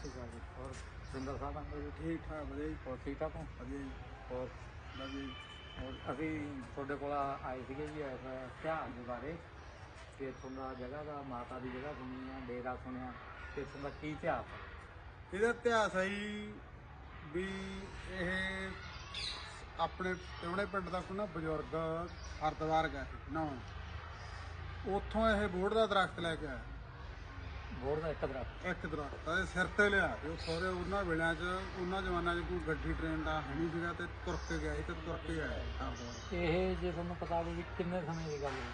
ਸਤਿ ਸ਼੍ਰੀ ਅਕਾਲ ਜੀ। ਹੋਰ ਸਿੰਦਰ ਸਾਹਿਬ ਜੀ ਠੀਕ ਠਾਕ ਵਧੀਆ ਜੀ। ਹੋਰ ਠੀਕ ਠਾਕ ਹੋ ਵਧੀਆ ਜੀ ਹੋਰ ਵਧੀਆ ਜੀ। ਹੋਰ ਅਸੀਂ ਤੁਹਾਡੇ ਕੋਲ ਆਏ ਸੀਗੇ ਜੀ ਇਸ ਇਤਿਹਾਸ ਦੇ ਬਾਰੇ। ਕਿ ਤੁਹਾਡਾ ਜਗ੍ਹਾ ਦਾ ਮਾਤਾ ਦੀ ਜਗ੍ਹਾ ਸੁਣੀ ਆ ਡੇਰਾ ਸੁਣਿਆ। ਤੇ ਤੁਹਾਡਾ ਕੀ ਇਤਿਹਾਸ ਹੈ ਇਹਦਾ ਇਤਿਹਾਸ ਹੈ ਜੀ ਵੀ ਇਹ ਆਪਣੇ ਟਿਵੜੇ ਪਿੰਡ ਦਾ ਕੋਈ ਨਾ ਬਜ਼ੁਰਗ ਹਰਦਵਾਰ ਗਿਆ ਸੀ ਨਹਾਉਣ ਉੱਥੋਂ ਇਹ ਬੋੜ ਦਾ ਦਰਖਤ ਲੈ ਕੇ ਆਇਆ ਦਾ ਇੱਕ ਦਰਖਤ। ਇੱਕ ਦਰਖਤ ਆ ਇਹ ਸਿਰ ਤੇ ਲਿਆ। ਤੇ ਉਹ ਸਾਰੇ ਉਹਨਾਂ ਵੇਲਿਆਂ 'ਚ ਉਹਨਾਂ ਜ਼ਮਾਨਿਆਂ 'ਚ ਕੋਈ ਗੱਡੀ ਟ੍ਰੇਨ ਦਾ ਹੈ ਨਹੀਂ ਸੀਗਾ ਤੇ ਤੁਰ ਕੇ ਗਿਆ ਸੀ ਤੇ ਤੁਰ ਕੇ ਆਇਆ ਹਰਦਵਾਰ ਇਹ ਜੇ ਤੁਹਾਨੂੰ ਪਤਾ ਹੋਵੇ ਵੀ ਕਿੰਨੇ ਸਮੇਂ ਦੀ ਗੱਲ ਹੈ?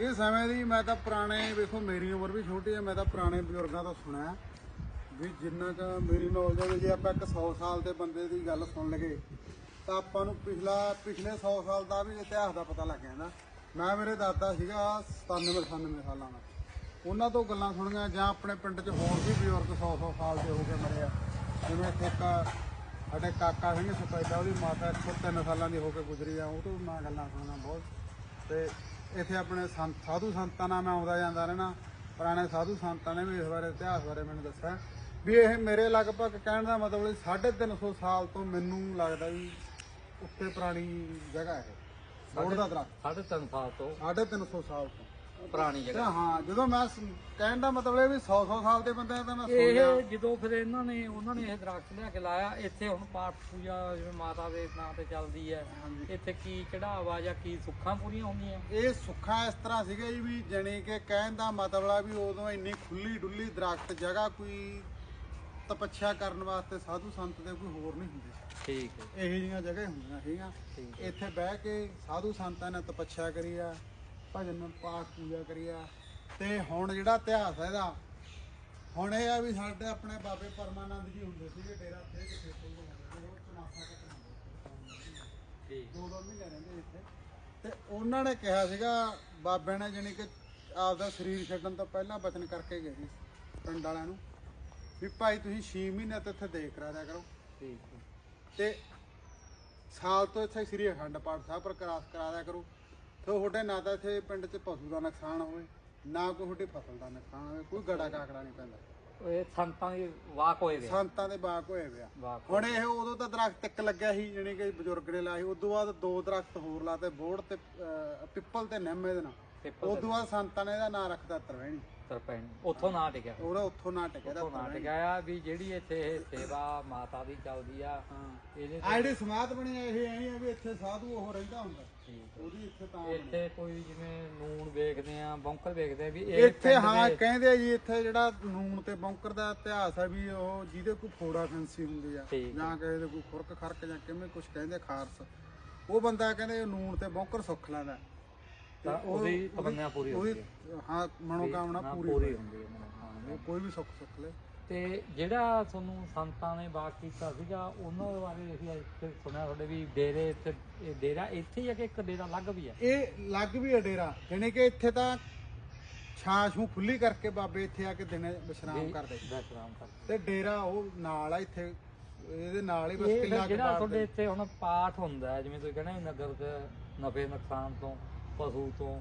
ਇਹ ਸਮੇਂ ਦੀ ਮੈਂ ਤਾਂ ਪੁਰਾਣੇ ਵੇਖੋ ਮੇਰੀ ਉਮਰ ਵੀ ਛੋਟੀ ਹੈ ਮੈਂ ਤਾਂ ਪੁਰਾਣੇ ਬਜ਼ੁਰਗਾਂ ਤੋਂ ਸੁਣਿਆ ਵੀ ਜਿੰਨਾ ਕ ਮੇਰੀ ਨੌਲੇਜ ਜੇ ਆਪਾਂ ਇੱਕ 100 ਸਾਲ ਦੇ ਬੰਦੇ ਦੀ ਗੱਲ ਸੁਣ ਲਗੇ ਤਾਂ ਆਪਾਂ ਨੂੰ ਪਿਛਲਾ ਪਿਛਲੇ 100 ਸਾਲ ਦਾ ਵੀ ਇਤਿਹਾਸ ਦਾ ਪਤਾ ਲੱਗ ਜਾਂਦਾ ਮੈਂ ਮੇਰੇ ਦਾਦਾ ਸੀਗਾ 97 98 ਸਾਲਾਂ ਦਾ। ਉਹਨਾਂ ਤੋਂ ਗੱਲਾਂ ਸੁਣੀਆਂ ਜਾਂ ਆਪਣੇ ਪਿੰਡ 'ਚ ਹੋਰ ਵੀ ਬਜ਼ੁਰਗ 100 100 ਸਾਲ ਦੇ ਹੋ ਕੇ ਮਰੇ ਆ। ਜਿਵੇਂ ਇੱਕ ਸਾਡੇ ਕਾਕਾ ਸਿੰਘ ਸਪੈਦਾ ਉਹਦੀ ਮਾਤਾ 103 ਸਾਲਾਂ ਦੀ ਹੋ ਕੇ ਗੁਜ਼ਰੀ ਆ ਉਹ ਤੋਂ ਮੈਂ ਗੱਲਾਂ ਸੁਣਨਾ ਬਹੁਤ। ਤੇ ਇੱਥੇ ਆਪਣੇ ਸੰਤ ਸਾਧੂ ਸੰਤਾਂ ਨਾਲ ਮੈਂ ਆਉਂਦਾ ਜਾਂਦਾ ਰਹਿਣਾ ਪੁਰਾਣੇ ਸਾਧੂ ਸੰਤਾਂ ਨੇ ਵੀ ਇਸ ਬਾਰੇ ਇਤਿਹਾਸ ਬਾਰੇ ਮੈਨੂੰ ਦੱਸਿਆ। ਵੀ ਇਹ ਮੇਰੇ ਲਗਭਗ ਕਹਿਣ ਦਾ ਮਤਲਬ ਇਹ 350 ਸਾਲ ਤੋਂ ਮੈਨੂੰ ਲੱਗਦਾ ਵੀ ਉੱਤੇ ਪੁਰਾਣੀ ਜਗ੍ਹਾ ਹੈ ਬੋੜ ਦਾ ਦਰਖਤ। ਸਾਢੇ ਤਿੰਨ ਸਾਲ ਤੋਂ। 350 ਸਾਲ ਤੋਂ। ਪੁਰਾਣੀ ਜਗ੍ਹਾ। ਹਾਂ ਜਦੋਂ ਮੈਂ ਸ- ਕਹਿਣ ਦਾ ਮਤਲਬ ਇਹ ਵੀ 100 100 ਸਾਲ ਦੇ ਬੰਦੇ ਤਾਂ ਮੈਂ ਸੁਣਿਆ ਇਹ ਜਦੋਂ ਫਿਰ ਇਹਨਾਂ ਨੇ ਉਹਨਾਂ ਨੇ ਇਹ ਦਰਖਤ ਲਿਆ ਕੇ ਲਾਇਆ ਇੱਥੇ ਹੁਣ ਪਾਠ ਪੂਜਾ ਜਿਵੇਂ ਮਾਤਾ ਦੇ ਨਾਂ ਤੇ ਚੱਲਦੀ ਹੈ। ਇੱਥੇ ਕੀ ਚੜਾਵਾ ਜਾਂ ਕੀ ਸੁੱਖਾਂ ਪੂਰੀਆਂ ਹੁੰਦੀਆਂ? ਇਹ ਸੁੱਖਾ ਇਸ ਤਰ੍ਹਾਂ ਸੀਗਾ ਜੀ ਵੀ ਜਣੀ ਕਿ ਕਹਿਣ ਦਾ ਮਤਲਬ ਆ ਵੀ ਉਦੋਂ ਇੰਨੀ ਖੁੱਲੀ ਡੁੱਲੀ ਦਰਖਤ ਜਗ੍ਹਾ ਕੋਈ ਤਪੱਛਿਆ ਕਰਨ ਵਾਸਤੇ ਸਾਧੂ ਸੰਤ ਦੇ ਕੋਈ ਹੋਰ ਨਹੀਂ ਹੁੰਦੇ ਠੀਕ ਹੈ। ਇਹੋ ਜਿਹੀਆਂ ਜਗ੍ਹਾ ਹੁੰਦੀਆਂ ਸੀਗੀਆਂ। ਠੀਕ ਇੱਥੇ ਬਹਿ ਕੇ ਸਾਧੂ ਸੰਤਾਂ ਨੇ ਤਪੱਛਿਆ ਕਰੀ ਆ ਭਜਨ ਪਾਠ ਪੂਜਾ ਕਰੀ ਆ ਤੇ ਹੁਣ ਜਿਹੜਾ ਇਤਿਹਾਸ ਹੈ ਇਹਦਾ ਹੁਣ ਇਹ ਆ ਵੀ ਸਾਡੇ ਆਪਣੇ ਬਾਬੇ ਪਰਮਾਨੰਦ ਜੀ ਹੁੰਦੇ ਸੀਗੇ ਡੇਰਾ ਤੇ ਕਿਥੇ ਕੋਲ ਉਹ ਚਮਾਸਾ ਕੱਟਣਾ ਠੀਕ। ਦੋ ਦੋ ਮਹੀਨੇ ਰਹਿੰਦੇ ਇੱਥੇ। ਤੇ ਉਹਨਾਂ ਨੇ ਕਿਹਾ ਸੀਗਾ ਬਾਬੇ ਨੇ ਜਾਣੀ ਕਿ ਆਪਦਾ ਸਰੀਰ ਛੱਡਣ ਤੋਂ ਪਹਿਲਾਂ ਬਚਨ ਕਰਕੇ ਗਏ ਸੀ ਪਿੰਡ ਵਾਲਿਆਂ ਨੂੰ ਵੀ ਭਾਈ ਤੁਸੀਂ 6 ਮਹੀਨੇ ਤੇ ਇੱਥੇ ਦੇਖ ਦਿਆ ਕਰੋ। ਠੀਕ ਤੇ ਸਾਲ ਤੋਂ ਇੱਥੇ ਸ੍ਰੀ ਅਖੰਡ ਪਾਠ ਸਾਹਿਬ ਪ੍ਰਕਾਸ਼ ਕਰਾ ਦਿਆ ਕਰੋ। ਤੁਹਾਡੇ ਨਾ ਤਾਂ ਇੱਥੇ ਪਿੰਡ 'ਚ ਪਸ਼ੂ ਦਾ ਨੁਕਸਾਨ ਹੋਵੇ ਨਾ ਕੋਈ ਤੁਹਾਡੀ ਫਸਲ ਦਾ ਨੁਕਸਾਨ ਹੋਵੇ ਕੋਈ ਗੜਾ ਕਾਕੜਾ ਨਹੀਂ ਪੈਂਦਾ। ਇਹ ਸੰਤਾਂ ਦੀ ਵਾਕ ਹੋਏ ਵੇ ਸੰਤਾਂ ਦੇ ਬਾਗ ਹੋਏ ਪਿਆ ਵਾਕ ਹੁਣ ਇਹ ਉਦੋਂ ਤਾਂ ਦਰਖਤ ਇੱਕ ਲੱਗਿਆ ਸੀ ਜਾਣੀ ਕਿ ਬਜ਼ੁਰਗ ਨੇ ਲਾਇਆ ਸੀ ਉਦੋਂ ਬਾਅਦ ਦੋ ਦਰਖਤ ਹੋਰ ਲਾਤੇ ਬੋੜ ਤੇ ਅਹ, ਪਿੱਪਲ ਤੇ ਨਿੰਮ ਇਹਦੇ ਨਾਲ। ਪਿੱਪਲ ਉਦੋਂ ਬਾਅਦ ਸੰਤਾਂ ਨੇ ਇਹਦਾ ਨਾਂ ਰੱਖਤਾ ਤਰਵੈਣੀ। ਤਰਪੈਣ। ਉੱਥੋਂ ਨਾ ਟਿਕਿਆ। ਉਹਦਾ ਉੱਥੋਂ ਨਾਂ ਟਿਕਿਆ ਉੱਥੋਂ ਨਾ ਟਿਕਿਆ ਆ ਵੀ ਜਿਹੜੀ ਇੱਥੇ ਇਹ ਸੇਵਾ ਮਾਤਾ ਦੀ ਚੱਲਦੀ ਆ ਹਾਂ। ਇਹਦੇ ਆ ਜਿਹੜੀ ਸਮਾਧ ਬਣੀ ਆ ਇਹ ਐਂ ਆ ਵੀ ਇੱਥੇ ਸਾਧੂ ਉਹ ਰਹਿੰਦਾ ਹੁੰਦਾ। ਠੀਕ ਉਹਦੀ ਇੱਥੇ ਤਾਂ ਬਣੀ। ਇੱਥੇ ਕੋਈ ਜਿਵੇਂ ਨੂਣ ਵੇਖਦੇ ਆ ਬੌਂਕਰ ਵੇਖਦੇ ਆ ਵੀ ਇਹ ਇੱਥੇ ਪਿੰਡ ਹਾਂ ਦੇ- ਕਹਿੰਦੇ ਆ ਜੀ ਇੱਥੇ ਜਿਹੜਾ ਨੂਣ ਤੇ ਬੌਂਕਰ ਦਾ ਇਤਿਹਾਸ ਆ ਵੀ ਉਹ ਜਿਹਦੇ ਕੋਈ ਫੋੜਾ ਫੈਂਸੀ ਹੁੰਦੀ ਆ ਠੀਕ ਜਾਂ ਕਿਸੇ ਦੇ ਕੋਈ ਖੁਰਕ ਖਰਕ ਜਾਂ ਕਿਵੇਂ ਕੁਝ ਕਹਿੰਦੇ ਖਾਰਸ। ਉਹ ਬੰਦਾ ਕਹਿੰਦੇ ਨੂਣ ਤੇ ਬੌਂਕਰ ਸੁੱਖ ਲੈਂਦਾ। ਤੇ ਤਾਂ ਉਹ- ਉਹਦੀ ਤਮੰਨਾ ਪੂਰੀ ਹੁੰਦੀ ਉਹਦੀ ਹਾਂ ਮਨੋਕਾਮਨਾ ਪੂਰੀ। ਹੁੰਦੀ ਹੈ ਕੋਈ ਵੀ ਸੁੱਖ ਸੁੱਖ ਲੈ। ਤੇ ਜਿਹੜਾ ਤੁਹਾਨੂੰ ਸੰਤਾਂ ਨੇ ਬਾਤ ਕੀਤਾ ਸੀਗਾ ਉਹਨਾਂ ਦੇ ਬਾਰੇ ਅਸੀਂ ਇੱਥੇ ਸੁਣਿਆ ਤੁਹਾਡੇ ਵੀ ਡੇਰੇ ਇੱਥੇ ਇਹ ਡੇਰਾ ਇੱਥੇ ਹੀ ਆ ਕਿ ਇੱਕ ਡੇਰਾ ਅਲੱਗ ਵੀ ਆ? ਇਹ ਲੱਗ ਵੀ ਆ ਡੇਰਾ ਜਾਣੀ ਕਿ ਇੱਥੇ ਤਾਂ ਛਾਂ ਛੂ ਖੁੱਲੀ ਕਰਕੇ ਬਾਬੇ ਇੱਥੇ ਆ ਕੇ ਦਿਨੇ ਵਿਸ਼ਰਾਮ ਕਰਦੇ। ਵਿਸ਼ਰਾਮ ਕਰਦੇ। ਤੇ ਡੇਰਾ ਉਹ ਨਾਲ ਆ ਇੱਥੇ ਇਹਦੇ ਨਾਲ ਹੀ ਬਸ ਕਿੱਲਾ ਜਿਹੜਾ ਤੁਹਾਡੇ। ਇੱਥੇ ਹੁਣ ਪਾਠ ਹੁੰਦਾ ਹੈ, ਜਿਵੇਂ ਤੁਸੀਂ ਕਹਿੰਦੇ ਨਗਰ ਦੇ ਨਫੇ ਨੁਕਸਾਨ ਤੋਂ। ਪਸ਼ੂ ਤੋਂ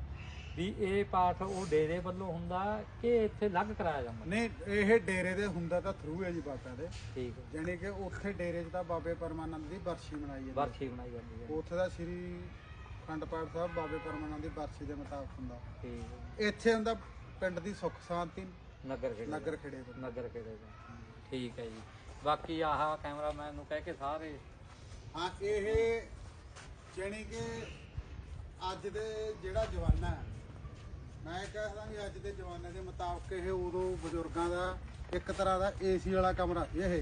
ਵੀ ਇਹ ਪਾਠ ਉਹ ਡੇਰੇ ਵੱਲੋਂ ਹੁੰਦਾ ਕਿ ਇੱਥੇ ਅਲੱਗ ਕਰਾਇਆ ਜਾਂਦਾ? ਨਹੀਂ ਇਹ ਡੇਰੇ ਦੇ ਹੁੰਦਾ ਤਾਂ ਥਰੂ ਹੈ ਜੀ ਬਾਬਾ ਦੇ। ਠੀਕ ਹੈ। ਜਾਣੀ ਕਿ ਉੱਥੇ ਡੇਰੇ 'ਚ ਤਾਂ ਬਾਬੇ ਪਰਮਾਨੰਦ ਦੀ ਬਰਸ਼ੀ ਮਨਾਈ ਜਾਂਦੀ ਵਰਸ਼ੀ ਬਣਾਈ ਜਾਂਦੀ ਹੈ। ਉੱਥੇ ਦਾ ਸ੍ਰੀ ਖੰਡ ਪਾਠ ਸਾਹਿਬ ਬਾਬੇ ਪਰਮਾਨੰਦ ਦੀ ਬਰਸ਼ੀ ਦੇ ਮੁਤਾਬਕ ਹੁੰਦਾ। ਠੀਕ ਇੱਥੇ ਹੁੰਦਾ ਪਿੰਡ ਦੀ ਸੁੱਖ ਸ਼ਾਂਤੀ ਨਗਰ ਖੇੜੇ ਨਗਰ ਖੇੜੇ ਤੋਂ ਨਗਰ ਖੇੜੇ ਠੀਕ ਹੈ ਜੀ। ਬਾਕੀ ਆਹ ਕੈਮਰਾਮੈਨ ਨੂੰ ਕਹਿ ਕੇ ਸਾਰੇ। ਹਾਂ ਇਹ ਜਾਣੀ ਕਿ ਅੱਜ ਦੇ ਜਿਹੜਾ ਜਵਾਨਾ ਹੈ ਮੈਂ ਕਹਿੰਦਾ ਵੀ ਅੱਜ ਦੇ ਜਵਾਨੇ ਦੇ ਮੁਤਾਬਕ ਇਹ ਉਦੋਂ ਬਜ਼ੁਰਗਾਂ ਦਾ ਇੱਕ ਤਰ੍ਹਾਂ ਦਾ ਏਸੀ ਵਾਲਾ ਕਮਰਾ ਸੀ ਇਹ।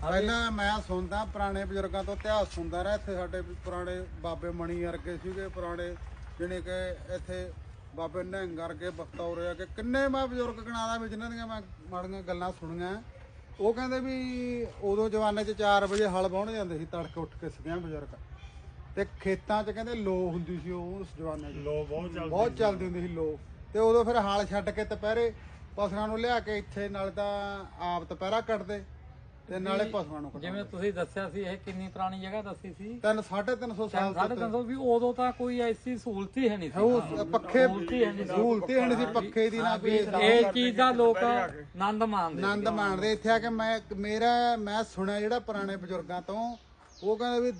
ਪਹਿਲਾਂ ਮੈਂ ਸੁਣਦਾ ਪੁਰਾਣੇ ਬਜ਼ੁਰਗਾਂ ਤੋਂ ਇਤਿਹਾਸ ਸੁਣਦਾ ਰਿਹਾ ਇੱਥੇ ਸਾਡੇ ਪੁਰਾਣੇ ਬਾਬੇ ਮਣੀ ਵਰਗੇ ਸੀਗੇ ਪੁਰਾਣੇ ਜਿਹੜੇ ਕਿ ਇੱਥੇ ਬਾਬੇ ਨਿਹੰਗ ਵਰਗੇ ਬਖਤੌਰੇ ਕਿ ਕਿੰਨੇ ਮੈਂ ਬਜ਼ੁਰਗ ਗਣਾਦਾ ਵੀ ਜਿਨ੍ਹਾਂ ਦੀਆਂ ਮੈਂ ਮਾੜੀਆਂ ਗੱਲਾਂ ਸੁਣੀਆਂ। ਉਹ ਕਹਿੰਦੇ ਵੀ ਉਦੋਂ ਜਵਾਨੇ 'ਚ 4 ਵਜੇ ਹਲ ਵਾਹੁਣ ਜਾਂਦੇ ਸੀ ਤੜਕੇ ਉੱਠ ਕੇ ਸਦਿਆਂ ਬਜ਼ੁਰਗ। ਤੇ ਖੇਤਾਂ 'ਚ ਕਹਿੰਦੇ ਲੋ ਹੁੰਦੀ ਸੀ ਉਹ ਉਸ ਜਵਾਨੇ 'ਚ ਲੋ ਬਹੁਤ ਚੱਲਦੀ ਬਹੁਤ ਚੱਲਦੀ ਹੁੰਦੀ ਸੀ ਲੋ। ਤੇ ਉਦੋਂ ਫਿਰ ਹਾਲ ਛੱਡ ਕੇ ਦੁਪਹਿਰੇ ਪਸ਼ੂਆਂ ਨੂੰ ਲਿਆ ਕੇ ਇੱਥੇ ਨਾਲ ਤਾਂ ਆਪ ਦੁਪਹਿਰਾ ਕੱਟਦੇ ਤੇ ਨਾਲੇ ਪਸ਼ੂਆਂ ਨੂੰ ਜਿਵੇਂ ਤੁਸੀਂ ਦੱਸਿਆ ਸੀ ਇਹ ਕਿੰਨੀ ਪੁਰਾਣੀ ਜਗ੍ਹਾ ਦੱਸੀ ਸੀ? ਤਿੰਨ 350 ਸਾਲ ਸਾਢੇ ਤਿੰਨ ਸੌ ਵੀ ਉਦੋਂ ਤਾਂ ਕੋਈ ਐਸੀ ਸਹੂਲਤ ਹੀ ਹੈ ਨਹੀਂ ਸੀ। ਉਹ ਪੱਖੇ ਸਹੂਲਤ ਹੀ ਹੈ ਨਹੀਂ ਸੀ। ਸਹੂਲਤ ਹੀ ਨਹੀਂ ਸੀ ਪੱਖੇ ਦੀ ਨਾ ਕੋਈ ਇਹ ਚੀਜ਼ ਦਾ ਲੋਕ ਆਨੰਦ ਮਾਣਦੇ ਸੀ। ਆਨੰਦ ਮਾਣਦੇ। ਇੱਥੇ ਆ ਕੇ ਮੈਂ ਮੇਰਾ ਮੈਂ ਸੁਣਿਆ ਜਿਹੜਾ ਪੁਰਾਣੇ ਬਜ਼ੁਰਗਾਂ ਤੋਂ ਉਹ ਕਹਿੰਦੇ ਵੀ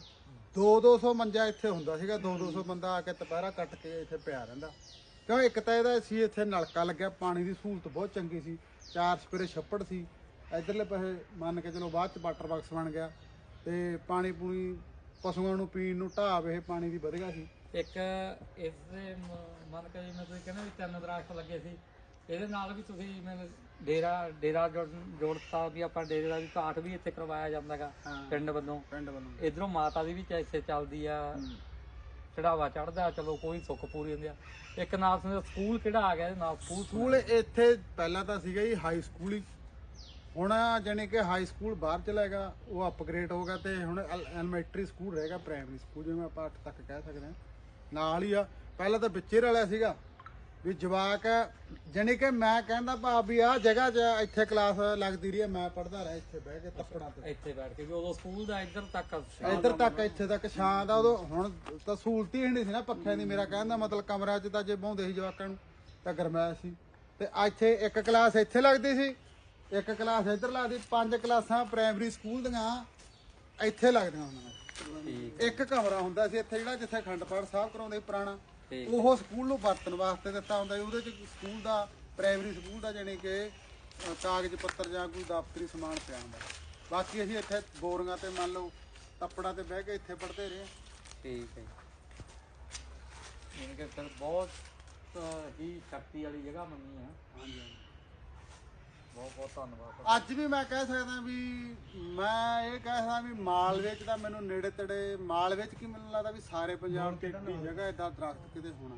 2-200 ਮੰਜਾ ਇੱਥੇ ਹੁੰਦਾ ਸੀਗਾ 2-200 ਬੰਦਾ ਆ ਕੇ ਦੁਪਹਿਰਾ ਕੱਟ ਕੇ ਇੱਥੇ ਪਿਆ ਰਹਿੰਦਾ। ਕਿਉਂ? ਇੱਕ ਤਾਂ ਇਹਦਾ ਸੀ, ਇੱਥੇ ਨਲਕਾ ਲੱਗਿਆ, ਪਾਣੀ ਦੀ ਸਹੂਲਤ ਬਹੁਤ ਚੰਗੀ ਸੀ। ਚਾਰ ਸਪਰੇ ਛੱਪੜ ਸੀ। ਇਧਰਲੇ ਪਾਸੇ ਮੰਨ ਕੇ ਚਲੋ ਬਾਅਦ ਚ ਵਾਟਰ ਬਾਕਸ ਬਣ ਗਿਆ ਤੇ ਪਾਣੀ ਪੂਣੀ ਪਸ਼ੂਆਂ ਨੂੰ ਪੀਣ ਨੂੰ ਢਾਬ ਇਹ ਪਾਣੀ ਦੀ ਵਧੀਆ ਸੀ। ਇੱਕ ਇਸ ਦੇ ਮੰਨ ਕੇ ਜਿਵੇਂ ਤੁਸੀਂ ਕਹਿੰਦੇ ਵੀ ਤਿੰਨ ਦਰਖਤ ਲੱਗੇ ਸੀ। ਇਹਦੇ ਨਾਲ ਵੀ ਤੁਸੀਂ ਮੈਨੂੰ ਡੇਰਾ ਡੇਰਾ ਜੋੜ- ਜੋੜਤਾ ਵੀ ਆਪਾਂ ਡੇਰੇ ਦਾ ਵੀ ਪਾਠ ਵੀ ਇੱਥੇ ਕਰਵਾਇਆ ਜਾਂਦਾਗਾ ਹਾਂ। ਪਿੰਡ ਵੱਲੋਂ। ਪਿੰਡ ਵੱਲੋਂ। ਇਧਰੋਂ ਮਾਤਾ ਦੀ ਵੀ ਚ- ਇੱਥੇ ਚੱਲਦੀ ਆ। ਚੜਾਵਾ ਚੜਦਾ ਚਲੋ ਕੋਈ ਸੁੱਖ ਪੂਰੀ ਹੁੰਦੀ ਆ। ਇੱਕ ਨਾਲ ਸੁਣਿਆ ਸਕੂਲ ਕਿਹੜਾ ਆ ਗਿਆ ਇਹਦੇ ਨਾਲ? ਸਕੂਲ ਸਕੂਲ ਇੱਥੇ ਪਹਿਲਾਂ ਤਾਂ ਸੀਗਾ ਜੀ ਹਾਈ ਸਕੂਲ ਹੀ। ਹੁਣ ਜਾਣੀ ਕਿ ਹਾਈ ਸਕੂਲ ਬਾਹਰ ਚਲਾ ਗਿਆ ਉਹ ਅਪਗ੍ਰੇਡ ਹੋ ਗਿਆ ਤੇ ਹੁਣ ਐਲੀਮੈਂਟਰੀ ਸਕੂਲ ਰਹੇਗਾ ਪ੍ਰਾਇਮਰੀ ਸਕੂਲ ਜਿਵੇਂ ਆਪਾਂ 8 ਤੱਕ ਕਹਿ ਸਕਦੇ ਹਾਂ। ਨਾਲ ਹੀ ਆ ਪਹਿਲਾਂ ਤਾਂ ਵਿੱਚੇ ਰਲਿਆ ਸੀਗਾ। ਵੀ ਜਵਾਕ ਜਾਣੀ ਕਿ ਮੈਂ ਕਹਿੰਦਾ ਭਾ ਵੀ ਆਹ ਜਗ੍ਹਾ 'ਚ ਇੱਥੇ ਕਲਾਸ ਲੱਗਦੀ ਰਹੀ ਹੈ। ਮੈਂ ਪੜ੍ਹਦਾ ਰਿਹਾ ਇੱਥੇ ਬਹਿ ਕੇ ਤੱਪੜਾਂ ਤੇ। ਇੱਥੇ ਬੈਠ ਕੇ ਵੀ ਉਦੋਂ ਸਕੂਲ ਦਾ ਇੱਧਰ ਤੱਕ ਇੱਧਰ ਤੱਕ ਇੱਥੇ ਤੱਕ ਛਾਂ ਦਾ ਉਦੋਂ ਹੁਣ ਤਾਂ ਸਹੂਲਤ ਹੀ ਨਹੀਂ ਸੀ ਨਾ ਪੱਖਿਆਂ ਦੀ ਮੇਰਾ ਕਹਿਣ ਦਾ ਮਤਲਬ ਕਮਰਿਆਂ 'ਚ ਤਾਂ ਜੇ ਬਹੁੰਦੇ ਸੀ ਜਵਾਕਾਂ ਨੂੰ ਤਾਂ ਗਰਮੈਸ਼ ਸੀ। ਤੇ ਇੱਥੇ ਇੱਕ ਕਲਾਸ ਇੱਥੇ ਲੱਗਦੀ ਸੀ ਇੱਕ ਕਲਾਸ ਇੱਧਰ ਲੱਗਦੀ ਪੰਜ ਕਲਾਸਾਂ ਪ੍ਰਾਇਮਰੀ ਸਕੂਲ ਦੀਆਂ ਇੱਥੇ ਲੱਗਦੀਆਂ ਹੁੰਦੀਆਂ ਇੱਕ ਕਮਰਾ ਹੁੰਦਾ ਸੀ ਇੱਥੇ ਜਿਹੜਾ ਜਿੱਥੇ ਅਖੰਡ ਪਾਠ ਸਾਹਿਬ ਕਰਾਉਂਦੇ ਸੀ ਪੁਰਾਣਾ। ਉਹ ਸਕੂਲ ਨੂੰ ਵਰਤਣ ਵਾਸਤੇ ਦਿੱਤਾ ਹੁੰਦਾ ਉਹਦੇ ਚ ਸਕੂਲ ਦਾ ਪ੍ਰਾਇਮਰੀ ਸਕੂਲ ਦਾ ਜਾਣੀ ਕਿ ਕਾਗਜ਼ ਪੱਤਰ ਜਾਂ ਕੋਈ ਦਫ਼ਤਰੀ ਸਮਾਨ ਪਿਆ ਹੁੰਦਾ। ਬਾਕੀ ਅਸੀਂ ਇੱਥੇ ਬੋਰੀਆਂ ਤੇ ਮੰਨ ਲਓ ਤੱਪੜਾਂ ਤੇ ਬਹਿ ਕੇ ਇੱਥੇ ਪੜ੍ਹਦੇ ਰਹੇ ਠੀਕ ਹੈ ਇਹ ਕਿ ਬਹੁਤ ਹੀ ਸ਼ਕਤੀ ਵਾਲੀ ਜਗ੍ਹਾ ਮੰਨੀ ਆ ਹਾਂਜੀ। ਬਹੁਤ ਬਹੁਤ ਧੰਨਵਾਦ ਅੱਜ ਵੀ ਮੈਂ ਕਹਿ ਸਕਦਾ ਵੀ ਮੈਂ ਇਹ ਕਹਿ ਸਕਦਾ ਵੀ ਮਾਲਵੇ ਚ ਤਾਂ ਮੈਨੂੰ ਨੇੜੇ ਤੇੜੇ ਮਾਲਵੇ ਚ ਕੀ ਮੈਨੂੰ ਲੱਗਦਾ ਵੀ ਸਾਰੇ ਪੰਜਾਬ ਤੇ ਇੱਕੀ ਜਗ੍ਹਾ ਏਦਾਂ ਦਰਖਤ ਕਿਤੇ ਹੋਣਾ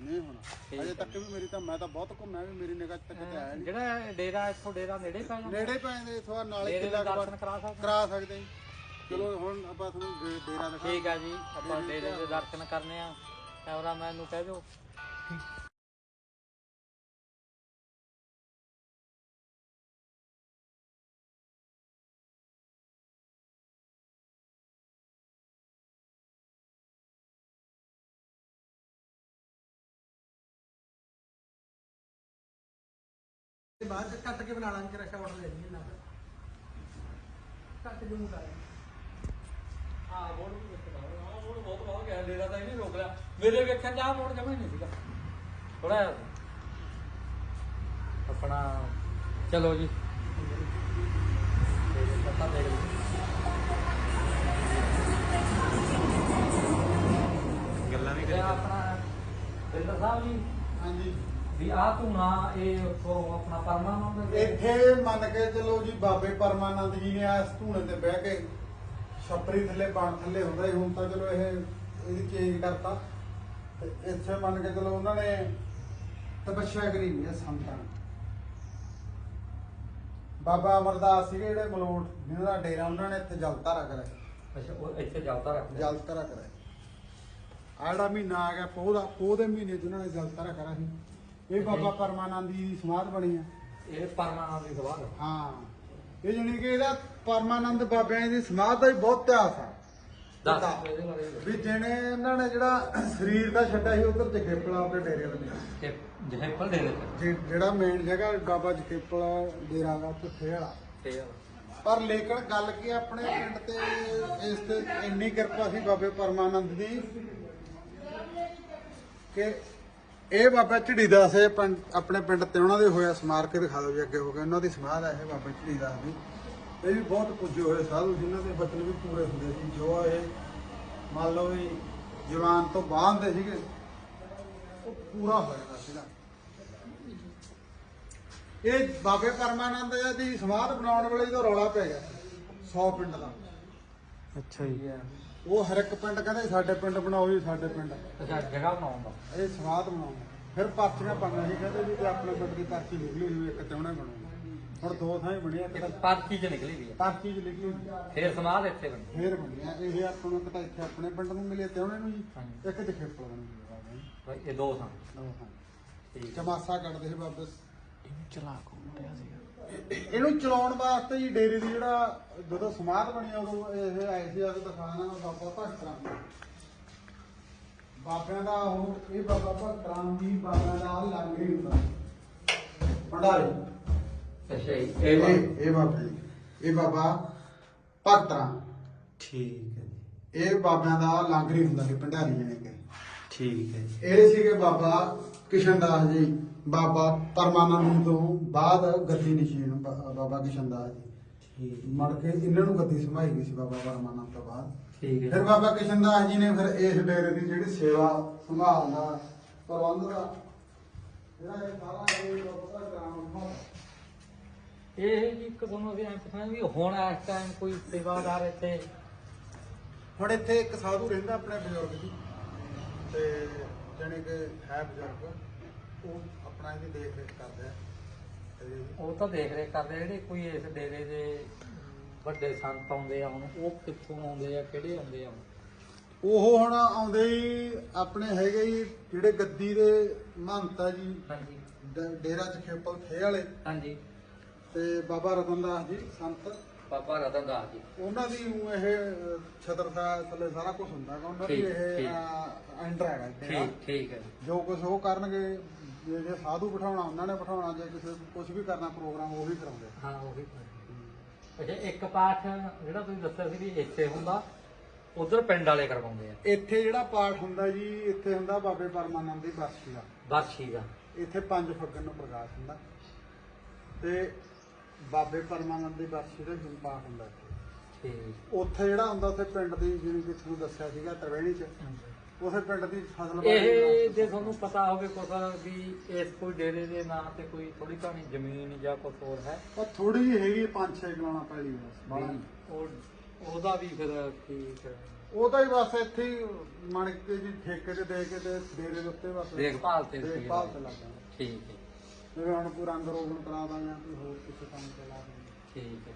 ਨਹੀਂ ਹੋਣਾ। ਅਜੇ ਤੱਕ ਵੀ ਮੇਰੀ ਤਾਂ ਮੈਂ ਤਾਂ ਬਹੁਤ ਘੁੰਮਿਆ ਵੀ ਮੇਰੀ ਨਿਗਾਹ ਚ ਤਾਂ ਕਿਤੇ ਆਇਆ ਨਹੀਂ। ਜਿਹੜਾ ਡੇਰਾ ਇੱਥੋਂ ਡੇਰਾ ਨੇੜੇ ਪੈ ਜਾਂਦਾ? ਨੇੜੇ ਪੈਂਦੇ ਇਥੋਂ ਨਾਲੇ ਕਿਲਾ ਦੇ ਕੁ ਦਰਸ਼ਨ ਕਰਾ ਸਕਦੇ ਕਰਾ ਸਕਦੇ ਜੀ। ਚਲੋ ਹੁਣ ਆਪਾਂ ਤੁਹਾਨੂੰ ਡੇਰਾ ਦਿਖਾ ਠੀਕ ਆ ਜੀ ਆਪਾਂ ਡੇਰੇ ਦੇ ਦਰਸ਼ਨ ਕਰਨੇ ਆ। ਕੈਮਰਾਮੈਨ ਨੂੰ ਕਹਿ ਦਿਓ। ਬਾਅਦ ਚ ਕੱਟ ਕੇ ਬਣਾ ਲਾਂਗੇ ਕਿਰਾ ਸ਼ਾਟ ਲੈ ਲਈਏ ਨਾਲ। ਕੱਟ ਜੂ ਵੀ ਵੇਖਦਾ ਹਾਂ ਮੋੜ ਬਹੁਤ ਬਹੁਤ ਗਿਆ ਡੇਰਾ ਤਾਂ ਇਹਨੇ ਰੋਕ ਲਿਆ। ਮੇਰੇ ਵੇਖਣ ਜਾ ਮੋੜ ਜਮਾ ਹੀ ਨਹੀਂ ਸੀਗਾ। ਥੋੜਾ ਆਪਣਾ ਚਲੋ ਜੀ। ਦਾ ਤਾਂ ਦੇਖ ਗੱਲਾਂ ਵੀ ਇਹ ਆਪਣਾ ਸਾਹਿਬ ਜੀ। ਹਾਂਜੀ। ਵੀ ਆ ਧੂਣਾ ਇਹ ਉੱਥੋਂ ਆਪਣਾ ਪਰਮਾਨੰਦ ਦੇ ਇੱਥੇ ਮੰਨ ਕੇ ਚਲੋ ਜੀ ਬਾਬੇ ਪਰਮਾਨੰਦ ਜੀ ਨੇ ਇਸ ਧੂਣੇ ਤੇ ਬਹਿ ਕੇ ਛੱਪਰੀ ਥੱਲੇ ਬਣ ਥੱਲੇ ਹੁੰਦਾ ਸੀ ਹੁਣ ਤਾਂ ਚਲੋ ਇਹ ਇਹਦੀ ਚੇਂਜ ਕਰਤਾ। ਤੇ ਇੱਥੇ ਮੰਨ ਕੇ ਚਲੋ ਉਹਨਾਂ ਨੇ ਤਪੱਸਿਆ ਕਰੀ ਹੋਈ ਹੈ ਸੰਤਾਂ ਨੇ। ਬਾਬਾ ਅਮਰਦਾਸ ਸੀਗੇ ਜਿਹੜੇ ਮਲੋਟ ਜਿਹਨਾਂ ਦਾ ਡੇਰਾ ਉਹਨਾਂ ਨੇ ਇੱਥੇ ਜਲ ਧਾਰਾ ਕਰਾਇਆ ਅੱਛਾ ਉਹ ਇੱਥੇ ਜਲਦਾ ਰੱਖਦੇ ਜਲ ਧਾਰਾ ਕਰਾਇਆ ਜਿਹੜਾ ਮਹੀਨਾ ਆ ਗਿਆ ਪੋਹ ਦਾ ਪੋਹ ਦੇ ਮਹੀਨੇ 'ਚ ਉਹਨਾਂ ਨੇ ਜਲ ਧਾਰਾ ਕਰਾ ਸੀ। ਇਹ ਬਾਬਾ ਪਰਮਾਨੰਦ ਜੀ ਦੀ ਸਮਾਧ ਬਣੀ ਆ। ਇਹ ਪਰਮਾਨੰਦ ਦੀ ਸਵਾਲ ਹਾਂ। ਇਹ ਜਾਣੀ ਕਿ ਇਹਦਾ ਪਰਮਾਨੰਦ ਬਾਬਿਆਂ ਦੀ ਸਮਾਧ ਦਾ ਹੀ ਬਹੁਤ ਇਤਿਹਾਸ ਆ। ਦੱਸ। ਇਹਦੇ ਬਾਰੇ ਵੀ ਜਿਹਨੇ ਇਹਨਾਂ ਨੇ ਜਿਹੜਾ ਸਰੀਰ ਦਾ ਛੱਡਿਆ ਸੀ ਉਧਰ ਜਖੇਪਲਾ ਆਪਣੇ ਡੇਰੇ ਦੇ ਨੇ ਤੇ ਜਹੇਪਲ ਦੇ ਦਿੱਤੇ ਜੇ- ਜਿਹੜਾ ਮੇਨ ਜਗ੍ਹਾ ਬਾਬਾ ਜਖੇਪਲਾ ਡੇਰਾ ਦਾ ਭੁੱਖੇ ਵਾਲਾ। ਤੇ ਪਰ ਲੇਕਿਨ ਗੱਲ ਕੀ ਆਪਣੇ ਪਿੰਡ ਤੇ ਇਸ ਤੇ ਇੰਨੀ ਕਿਰਪਾ ਸੀ ਬਾਬੇ ਪਰਮਾਨੰਦ ਦੀ ਕਿ ਇਹ ਬਾਬਾ ਝੜੀਦਾਸ ਇਹ ਪਿੰਡ, ਆਪਣੇ ਪਿੰਡ ਤੇ ਉਹਨਾਂ ਦੇ ਹੋਇਆ ਸਮਾਰਕ ਦਿਖਾ ਦਿਓ ਜੀ ਅੱਗੇ ਹੋ ਗਿਆ ਉਹਨਾਂ ਦੀ ਸਮਾਧ ਹੈ ਇਹ ਬਾਬਾ ਝੜੀਦਾਸ ਦੀ। ਇਹ ਵੀ ਬਹੁਤ ਪੁੱਜੇ ਹੋਏ ਸਾਧੂ, ਜਿਨ੍ਹਾਂ ਦੇ ਬਚਨ ਵੀ ਪੂਰੇ ਹੁੰਦੇ ਸੀ। ਜੋ ਇਹ ਮੰਨ ਲਓ ਵੀ ਜਵਾਨ ਤੋਂ ਬਾਅਦ ਦੇ ਸੀਗੇ, ਉਹ ਪੂਰਾ ਹੋਇਆ ਸੀਗਾ। ਇਹ ਬਾਬੇ ਪਰਮਾਨੰਦ ਦੀ ਸਮਾਧ ਬਣਾਉਣ ਵੇਲੇ ਜਦੋਂ ਰੌਲਾ ਪੈ ਗਿਆ 100 ਪਿੰਡ ਦਾ। ਅੱਛਾ ਜੀ। ਉਹ ਹਰ ਇੱਕ ਪਿੰਡ ਕਹਿੰਦੇ ਸਾਡੇ ਪਿੰਡ ਬਣਾਓ ਜੀ ਸਾਡੇ ਪਿੰਡ। ਅੱਛਾ ਜਗ੍ਹਾ ਬਣਾਉਂਦਾ ਇਹ ਸਮਾਧ ਬਣਾਉਣਾ ਫਿਰ ਪਾਰਟੀਆਂ ਪਾਣਾ ਸੀ ਕਹਿੰਦੇ ਵੀ ਤੇ ਆਪਣੇ ਪਿੰਡ ਦੀ ਪਾਰਟੀ ਨਿਕਲੀ ਹੋਈ ਇੱਕ ਚਾਹਣਾ ਬਣਾਉਣਾ ਹੁਣ ਦੋ ਥਾਂ ਹੀ ਬਣਿਆ ਇੱਕ ਤਾਂ ਪਾਰਟੀ ਚ ਨਿਕਲੀ ਵੀ ਪਾਰਟੀ ਚ ਨਿਕਲੀ ਫੇਰ ਸਮਾਧ ਇੱਥੇ ਬਣੀ। ਫੇਰ ਬਣਿਆ ਇਹ ਆਪਾਂ ਨੂੰ ਤਾਂ ਇੱਥੇ ਆਪਣੇ ਪਿੰਡ ਨੂੰ ਮਿਲੇ ਤਿਉਣੇ ਨੂੰ ਜੀ। ਇੱਕ ਜਖੇਪਲ ਬਣੀ ਹੋਈ ਬਈ ਇਹ ਦੋ ਸਨ ਦੋ ਥਾਂ। ਠੀਕ ਚਮਾਸਾ ਕੱਢਦੇ ਸੀ ਬਾਬੇ ਚਲਾ ਕੋ ਪਿਆ ਸੀਗਾ। ਇਹਨੂੰ ਚਲਾਉਣ ਵਾਸਤੇ ਜੀ ਡੇਰੇ ਦੀ ਜਿਹੜਾ ਜਦੋਂ ਸਮਾਧ ਬਣੀ ਉਦੋਂ ਇਹ ਆਏ ਸੀ ਆ ਕੇ ਦਿਖਾਣਾ ਬਾਬਾ ਭਗਤ ਰਾਮ ਬਾਬਿਆਂ ਦਾ ਉਹ ਇਹ ਬਾਬਾ ਭਗਤ ਰਾਮ ਜੀ ਬਾਬਿਆਂ ਦਾ ਲੰਗ ਹੁੰਦਾ। ਭੰਡਾਰੇ। ਅੱਛਾ ਜੀ। ਇਹ ਇਹ ਬਾਬਾ ਜੀ ਇਹ ਬਾਬਾ ਭਗਤ ਰਾਮ। ਠੀਕ ਹੈ ਜੀ। ਇਹ ਬਾਬਿਆਂ ਦਾ ਲੰਗਰ ਹੀ ਹੁੰਦਾ ਸੀ ਭੰਡਾਰੀ ਜਾਣੇ ਕਿ। ਠੀਕ ਹੈ ਜੀ। ਇਹ ਸੀਗੇ ਬਾਬਾ ਕਿਸ਼ਨ ਦਾਸ ਜੀ। ਬਾਬਾ ਪਰਮਾਨੰਦ ਤੋਂ ਬਾਅਦ ਗੱਦੀ ਨਸ਼ੀਨ ਬਾਬਾ ਕਿਸ਼ਨ ਦਾਸ ਜੀ। ਠੀਕ। ਮੜ ਕੇ ਇਹਨਾਂ ਨੂੰ ਗੱਦੀ ਸੰਭਾਈ ਗਈ ਸੀ ਬਾਬਾ ਪਰਮਾਨੰਦ ਤੋਂ ਬਾਅਦ। ਠੀਕ ਹੈ। ਫਿਰ ਬਾਬਾ ਕਿਸ਼ਨ ਦਾਸ ਜੀ ਨੇ ਫਿਰ ਇਸ ਡੇਰੇ ਦੀ ਜਿਹੜੀ ਸੇਵਾ ਸੰਭਾਲ ਦਾ ਪ੍ਰਬੰਧ ਦਾ ਜਿਹੜਾ ਇਹ ਸਾਰਾ ਇਹ ਬਾਬਾ ਦਾ ਗ੍ਰਾਮ ਇਹ ਜੀ ਇੱਕ ਤੁਹਾਨੂੰ ਅਸੀਂ ਐਂ ਪੁੱਛਣਾ ਵੀ ਹੁਣ ਇਸ ਟਾਈਮ ਕੋਈ ਸੇਵਾਦਾਰ ਇੱਥੇ ਹੁਣ ਇੱਥੇ ਇੱਕ ਸਾਧੂ ਰਹਿੰਦਾ ਆਪਣੇ ਬਜ਼ੁਰਗ ਜੀ ਤੇ ਜਾਣੀ ਕਿ ਹੈ ਬਜ਼ੁਰਗ। ਉਹ ਆਪਣਾ ਇਹਦੀ ਦੇਖ ਰੇਖ ਕਰਦਾ ਹੈ ਤੇ ਉਹ ਤਾਂ ਦੇਖ ਰਹੇ ਕਰਦੇ ਜਿਹੜੇ ਕੋਈ ਇਸ ਡੇਰੇ ਦੇ ਵੱਡੇ ਸੰਤ ਆਉਂਦੇ ਆ ਹੁਣ ਉਹ ਕਿੱਥੋਂ ਆਉਂਦੇ ਆ ਕਿਹੜੇ ਆਉਂਦੇ ਆ ਉਹ ਹੁਣ ਆਉਂਦੇ ਹੀ ਆਪਣੇ ਹੈਗੇ ਜੀ ਜਿਹੜੇ ਗੱਦੀ ਦੇ ਮਹੰਤਾ ਜੀ ਹਾਂਜੀ। ਡ- ਡੇਰਾ ਚਖੇਪਲ ਥੇ ਵਾਲੇ। ਹਾਂਜੀ। ਤੇ ਬਾਬਾ ਰਤਨ ਦਾਸ ਜੀ ਸੰਤ। ਬਾਬਾ ਰਤਨ ਦਾਸ ਜੀ। ਉਹਨਾਂ ਦੀ ਊਂ ਇਹ ਛਤਰ ਸਾਹਿਬ ਥੱਲੇ ਸਾਰਾ ਕੁਝ ਹੁੰਦਾ ਹੈਗਾ ਉਹਨਾਂ ਦੀ ਠੀਕ, ਇਹ ਠੀਕ। ਐਂਟਰ ਹੈਗਾ ਡੇਰਾ ਠੀਕ ਠੀਕ ਹੈ। ਜੋ ਕੁਝ ਉਹ ਕਰਨਗੇ ਜੇ ਜੇ ਸਾਧੂ ਬਿਠਾਉਣਾ ਉਹਨਾਂ ਨੇ ਬਿਠਾਉਣਾ ਜੇ ਕਿਸੇ ਕੁਝ ਵੀ ਕਰਨਾ ਪ੍ਰੋਗਰਾਮ ਉਹ ਵੀ ਕਰਾਉਂਦੇ ਹਾਂ ਉਹ ਵੀ ਅੱਛਾ ਇੱਕ ਪਾਠ ਜਿਹੜਾ ਤੁਸੀਂ ਦੱਸਿਆ ਸੀ ਵੀ ਇੱਥੇ ਹੁੰਦਾ ਉਧਰ ਪਿੰਡ ਵਾਲੇ ਕਰਵਾਉਂਦੇ ਆ। ਇੱਥੇ ਜਿਹੜਾ ਪਾਠ ਹੁੰਦਾ ਜੀ ਇੱਥੇ ਹੁੰਦਾ ਬਾਬੇ ਪਰਮਾਨੰਦ ਦੀ ਬਰਸੀ ਦਾ। ਬਾਛੀ ਦਾ। ਇੱਥੇ ਪੰਜ ਫੱਗਣ ਨੂੰ ਪ੍ਰਕਾਸ਼ ਹੁੰਦਾ। ਤੇ ਬਾਬੇ ਪਰਮਾਨੰਦ ਦੀ ਬਰਸੀ ਦਾ ਜੁਨ ਪਾਠ ਹੁੰਦਾ ਇੱਥੇ। ਠੀਕ। ਉੱਥੇ ਜਿਹੜਾ ਹੁੰਦਾ ਉੱਥੇ ਪਿੰਡ ਦੀ ਜਿਵੇਂ ਕਿ ਤੁਹਾਨੂੰ ਦੱਸਿਆ ਸੀਗਾ ਤਰਵੇਣੀ ਚ। ਉਸੇ ਪਿੰਡ ਦੀ ਫਸਲ ਇਹ ਜੇ ਤੁਹਾਨੂੰ ਪਤਾ ਹੋਵੇ ਕੁਛ ਵੀ ਇਸ ਕੋਈ ਡੇਰੇ ਦੇ ਨਾਂ ਤੇ ਕੋਈ ਥੋੜੀ ਘਾਣੀ ਜ਼ਮੀਨ ਜਾਂ ਕੁਛ ਹੋਰ ਹੈ? ਉਹ ਥੋੜੀ ਜਿਹੀ ਹੈਗੀ ਪੰਜ ਛੇ ਗਲਾਣਾ ਪੈਲੀ ਬਸ ਬਾਹਲਾ ਵੀ ਨਹੀਂ। ਉਹ ਉਹਦਾ ਵੀ ਫਿਰ ਠੀਕ ਉਹ ਤਾਂ ਹੀ ਬਸ ਇੱਥੇ ਹੀ ਮਣ ਕੇ ਜੀ ਠੇਕੇ ਤੇ ਦੇ ਕੇ ਤੇ ਡੇਰੇ ਦੇ ਉੱਤੇ ਬਸ। ਦੇਖਭਾਲ ਤੇ ਦੇਖਭਾਲ ਤੇ ਲੱਗ ਜਾਂਦਾ ਠੀਕ ਹੈ। ਜਿਵੇਂ ਹੁਣ ਕੋਈ ਰੰਗ ਰੋਗਨ ਕਰਾ ਦਾਂਗੇ ਕੋਈ ਹੋਰ ਕਿਸੇ ਕੰਮ ਤੇ ਲਾ ਦਾਂਗੇ। ਠੀਕ ਹੈ।